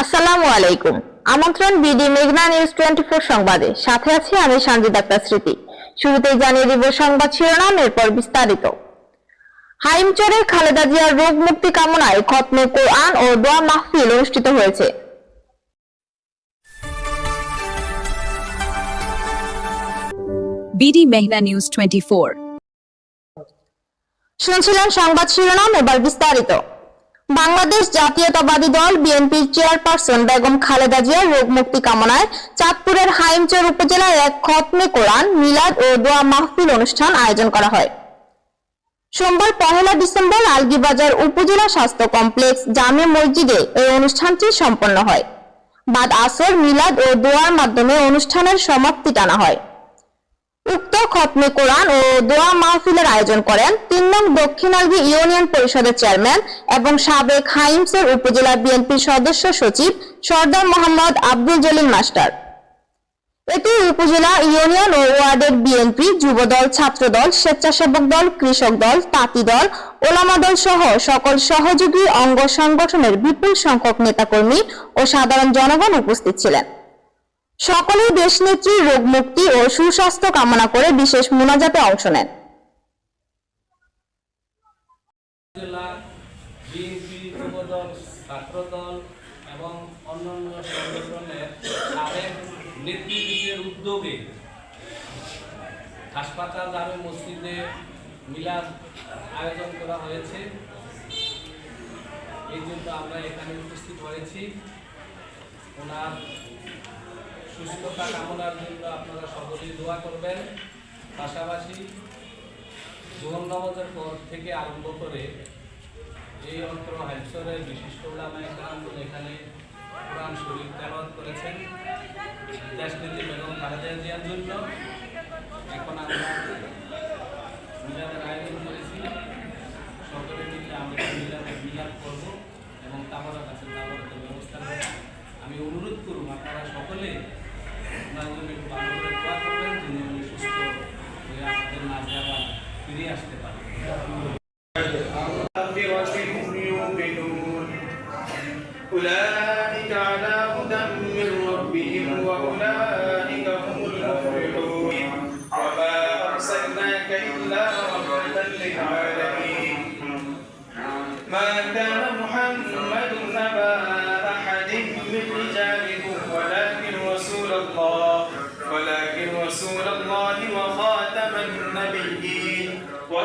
আসসালামু আলাইকুম। আমন্ত্রণ বিডি মেঘনা নিউজ টোয়েন্টি ফোর সংবাদে। সাথে আছি আমি সঞ্জিত আক্তার স্মৃতি। শুরুতেই জানিয়ে দিব সংবাদ শিরোনাম এরপর বিস্তারিত। হাইমচরে খালেদা জিয়ার রোগ মুক্তি কামনায় খতমে কোরআন ও দোয়া মাহফিল অনুষ্ঠিত হয়েছে। বিডি মেঘনা নিউজ টোয়েন্টি ফোর। শুনছিলেন সংবাদ শিরোনাম এবার বিস্তারিত। বাংলাদেশ জাতীয়তাবাদী দল বিএনপির চেয়ারপারসন বেগম খালেদা জিয়ার রোগ মুক্তি কামনায় চাঁদপুরের হাইমচর উপজেলার এক খতমে কোরআন, মিলাদ ও দোয়া মাহফিল অনুষ্ঠান আয়োজন করা হয়। সোমবার পহেলা ডিসেম্বর আলগিবাজার উপজেলা স্বাস্থ্য কমপ্লেক্স জামে মসজিদে এই অনুষ্ঠানটি সম্পন্ন হয়। বাদ আসর, মিলাদ ও দোয়ার মাধ্যমে অনুষ্ঠানের সমাপ্তি টানা হয়। উক্ত খতমে কোরআন ও দোয়া মাহফিলের আয়োজন করেন তিন নং দক্ষিণ আলগি ইউনিয়ন পরিষদের চেয়ারম্যান এবং সাবেক হাইমসের উপজেলা বিএনপির সদস্য সচিব সর্দার মোহাম্মদ আব্দুল জলিল মাস্টার। এতে উপজেলা ইউনিয়ন ও ওয়ার্ডের বিএনপি যুবদল, ছাত্রদল, স্বেচ্ছাসেবক দল, কৃষক দল, তাঁতি দল, ওলামা দল সহ সকল সহযোগী অঙ্গ সংগঠনের বিপুল সংখ্যক নেতাকর্মী ও সাধারণ জনগণ উপস্থিত ছিলেন। দেশনেত্রীর রোগ মুক্তি ও সুস্বাস্থ্য কামনা করে বিশেষ মোনাজাতে অংশ নেন। এবং অন্যান্য সংগঠনের সাবেক নেতৃবৃন্দের উদ্যোগে হাসপাতাল জামে মসজিদে মিলাদ আয়োজন করা হয়েছে। এই জন্য আমরা এখানে উপস্থিত হয়েছি। ওনার সুস্থতা কামনার জন্য আপনারা সকলেই দোয়া করবেন। পাশাপাশি জোহর নামাজের পর থেকে আরম্ভ করে এই অত্র হাইসরের বিশিষ্ট ওলামায় কালামগুলো এখানে কোরআন শরীফ তেলাওয়াত করেছেন দেশনীতি বেগম খালেদা জিয়ার জন্য ওনার জন্য একটু ভালো করে দোয়া করবেন যিনি উনি সুস্থ হয়ে আমাদের মাঝে আবার ফিরে আসতে পারেন الآخرة هم يوقنون أولئك على هدى من ربهم وأولئك هم المفلحون وما أرسلناك إلا رحمة للعالمين ما كان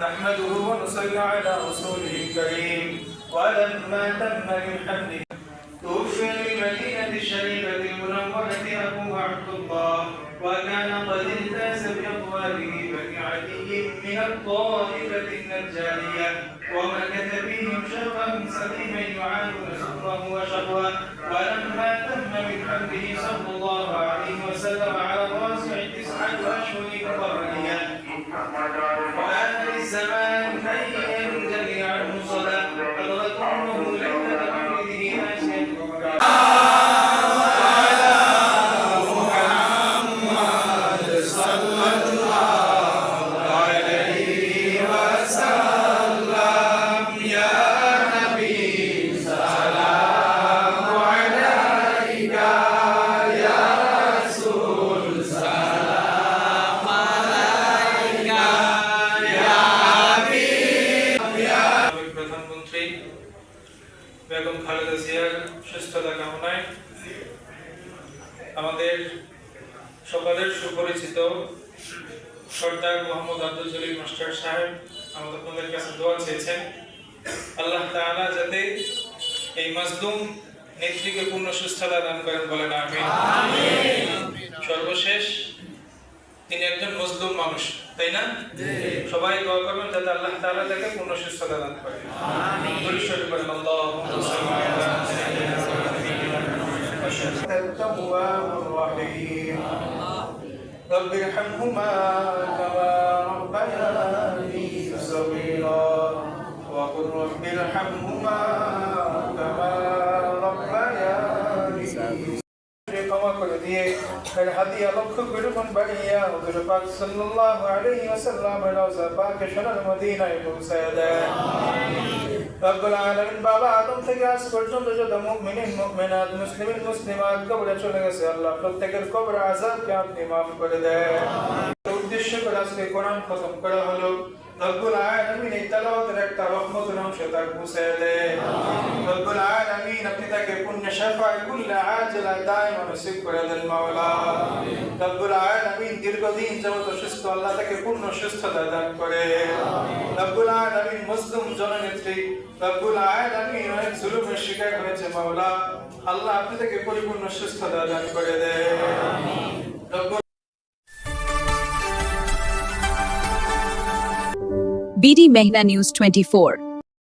نحمده ونصلي على رسوله الكريم. ولما تم من حمده توفي بالمدينة الشريفة المنورة أبوه عبد الله وكان قد التاز بأقواله بني عدي من الطائفة النجارية ومكث بهم شهرا سليما يعانون شكره وشهوة. ولما تم من حمده صلى বেগম খালেদা জিয়ার সুস্থতা কামনায় আমাদের সকলের সুপরিচিত সর্দার মোহাম্মদ আব্দুল জলিল মাস্টার সাহেব আমাদের আপনাদের কাছে দোয়া চেয়েছেন। আল্লাহ তাআলা যাতে এই মাজলুম নেত্রীকে পূর্ণ সুস্থতা দান করেন বলেন আমি। সর্বশেষ তিনি একজন মজলুম মানুষ তাই না সবাই দোয়া করবেন যাতে আল্লাহ তাআলা তাকে পূর্ণ সুস্থতা দান করেন আমিন করেন আল্লাহুম্মা সাল্লি আলা সাইয়্যিদিনা মুহাম্মাদিন التواب الرحيم رب ارحمهما كما ربياني صغيرا وقل رب ارحمهما ক্ষমা করে দিয়ে এর হাদিয়া লক্ষ করে গুণ বাড়িয়া হুজুর পাক সাল্লাল্লাহু আলাইহি ওয়াসাল্লামের রওজা পাকে সোনার মদিনায় পৌঁছায় দেয় রব্বুল আলামিন বাবা আদম থেকে আজ পর্যন্ত যত মুমিনিন মুমিনাত মুসলিমিন মুসলিমাত কবরে চলে গেছে আল্লাহ প্রত্যেকের কবর আযাবকে আপনি মাফ করে দেন উদ্দেশ্য করে আজকে কোরআন খতম করা হলো আলামিন এই তেলাওয়াতের একটা রহমতের অংশ তার পৌঁছায় রব্বুল আলামিন আপনি তাকে পুণ্য শাফায় কুল্লা আজলা দায়মা নসিব করে দেন মাওলা। রব্বুল আলামিন দীর্ঘদিন যাবত সুস্থ আল্লাহ তাকে পূর্ণ সুস্থতা দান করে। রব্বুল আলামিন মুসলিম জননেত্রী রব্বুল আলামিন অনেক জুলুমের শিকার হয়েছে মাওলা। আল্লাহ আপনি তাকে পরিপূর্ণ সুস্থতা দান করে দেন। BD Mehna News 24.